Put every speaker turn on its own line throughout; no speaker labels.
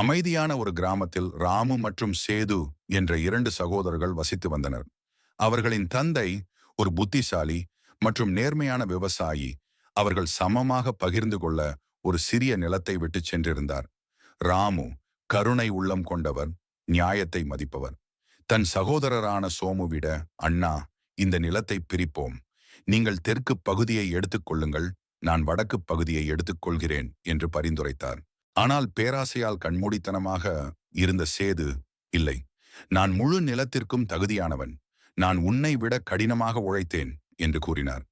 அமைதியான ஒரு கிராமத்தில் ராமு மற்றும் சேது என்ற இரண்டு சகோதரர்கள் வசித்து வந்தனர். அவர்களின் தந்தை ஒரு புத்திசாலி மற்றும் நேர்மையான விவசாயி. அவர்கள் சமமாக பகிர்ந்து கொள்ள ஒரு சிறிய நிலத்தை விட்டு சென்றிருந்தார். ராமு கருணை உள்ளம் கொண்டவர் நியாயத்தை மதிப்பவர். தன் சகோதரரான சோமுவிட அண்ணா இந்த நிலத்தை பிரிப்போம். நீங்கள் தெற்கு பகுதியை எடுத்துக்கொள்ளுங்கள் நான் வடக்கு பகுதியை எடுத்துக்கொள்கிறேன் என்று பரிந்துரைத்தார். ஆனால் பேராசையால் கண்மூடித்தனமாக இருந்த சேது இல்லை நான் முழு நிலத்திற்கும் தகுதியானவன். நான் உன்னை விட கடினமாக உழைத்தேன் என்று கூறினார்.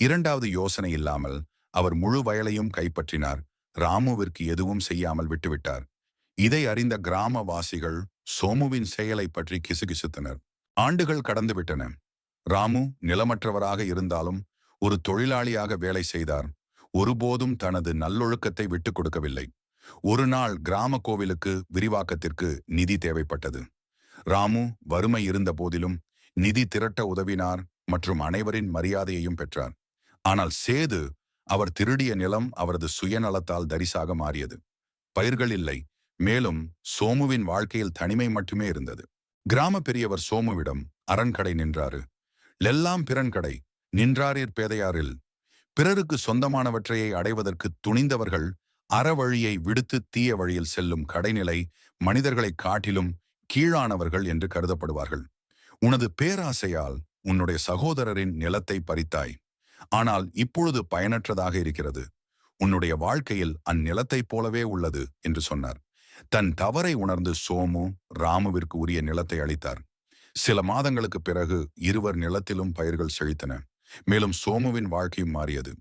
இரண்டாவது யோசனை இல்லாமல் அவர் முழு வயலையும் கைப்பற்றினார். ராமுவிற்கு எதுவும் செய்யாமல் விட்டுவிட்டார். இதை அறிந்த கிராமவாசிகள் சோமுவின் செயலை பற்றி கிசுகிசுத்தனர். ஆண்டுகள் கடந்துவிட்டன ராமு நிலமற்றவராக இருந்தாலும் ஒரு தொழிலாளியாக வேலை செய்தார். ஒருபோதும் தனது நல்லொழுக்கத்தை விட்டுக் கொடுக்கவில்லை. ஒரு நாள் கிராம கோவிலுக்கு விரிவாக்கத்திற்கு நிதி தேவைப்பட்டது. ராமு வறுமை இருந்த போதிலும் நிதி திரட்ட உதவினார் மற்றும் அனைவரின் மரியாதையையும் பெற்றார். ஆனால் சேது அவர் திருடிய நிலம் அவரது சுயநலத்தால் தரிசாக மாறியது. பயிர்கள் இல்லை மேலும் சோமுவின் வாழ்க்கையில் தனிமை மட்டுமே இருந்தது. கிராம பெரியவர் சோமுவிடம் அரண்கடை நின்றாரு. லெல்லாம் பிறன்கடை நின்றாரீர் பேதையாரில். பிறருக்கு சொந்தமானவற்றையை அடைவதற்கு துணிந்தவர்கள் அறவழியை விடுத்து தீய வழியில் செல்லும் கடைநிலை மனிதர்களைக் காட்டிலும் கீழானவர்கள் என்று கருதப்படுவார்கள். உனது பேராசையால் உன்னுடைய சகோதரரின் நிலத்தை பறித்தாய். ஆனால் இப்பொழுது பயனற்றதாக இருக்கிறது. உன்னுடைய வாழ்க்கையில் அந்நிலத்தைப் போலவே உள்ளது என்று சொன்னார். தன் தவறை உணர்ந்து சோமு ராமுவிற்கு உரிய நிலத்தை அளித்தார். சில மாதங்களுக்கு பிறகு இருவர் நிலத்திலும் பயிர்கள் செழித்தன. மேலும் சோமுவின் வாழ்க்கையும் மாறியது.